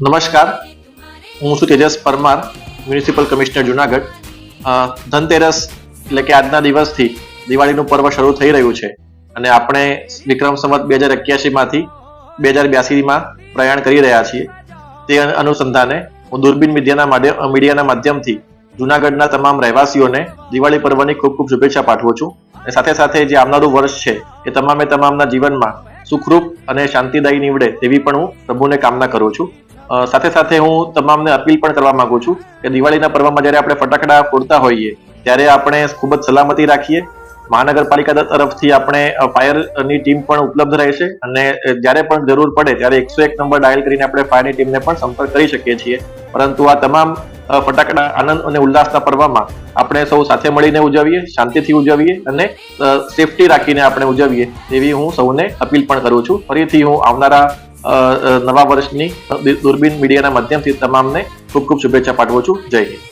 નમસ્કાર. હું છું તેજસ પરમાર, મ્યુનિસિપલ કમિશનર જુનાગઢ. ધનતેરસ એટલે કે આજના દિવસથી દિવાળીનું પર્વ શરૂ થઈ રહ્યું છે અને આપણે વિક્રમ સંવત બે હજાર એક્યાસીમાંથી બે હજાર બ્યાસીમાં પ્રયાણ કરી રહ્યા છીએ. તે અનુસંધાને હું દૂરબીન મીડિયાના માધ્યમ મીડિયાના માધ્યમથી જુનાગઢના તમામ રહેવાસીઓને દિવાળી પર્વની ખૂબ ખૂબ શુભેચ્છા પાઠવું છું. અને સાથે સાથે જે આવનારું વર્ષ છે એ તમામે તમામના જીવનમાં સુખરૂપ અને શાંતિદાયી નીવડે તેવી પણ હું પ્રભુને કામના કરું છું. સાથે સાથે હું તમામને અપીલ પણ કરવા માંગુ છું કે દિવાળીના પર્વમાં જ્યારે આપણે ફટાકડા ફોડતા હોઈએ, ત્યારે આપણે ખૂબ જ સલામતી રાખીએ. મહાનગરપાલિકા તરફથી આપણે ફાયરની ટીમ પણ ઉપલબ્ધ રહેશે અને જ્યારે પણ જરૂર પડે ત્યારે એકસો એક નંબર ડાયલ કરીને આપણે ફાયરની ટીમને પણ સંપર્ક કરી શકીએ છીએ. પરંતુ આ તમામ ફટાકડા આનંદ અને ઉલ્લાસના પર્વમાં આપણે સૌ સાથે મળીને ઉજવીએ, શાંતિથી ઉજવીએ અને સેફટી રાખીને આપણે ઉજવીએ, એવી હું સૌને અપીલ પણ કરું છું. ફરીથી હું આવનારા નવા વર્ષની દૂરબીન મીડિયાના માધ્યમથી તમામને ખૂબ ખૂબ શુભેચ્છા પાઠવું છું. જય હિન્દ.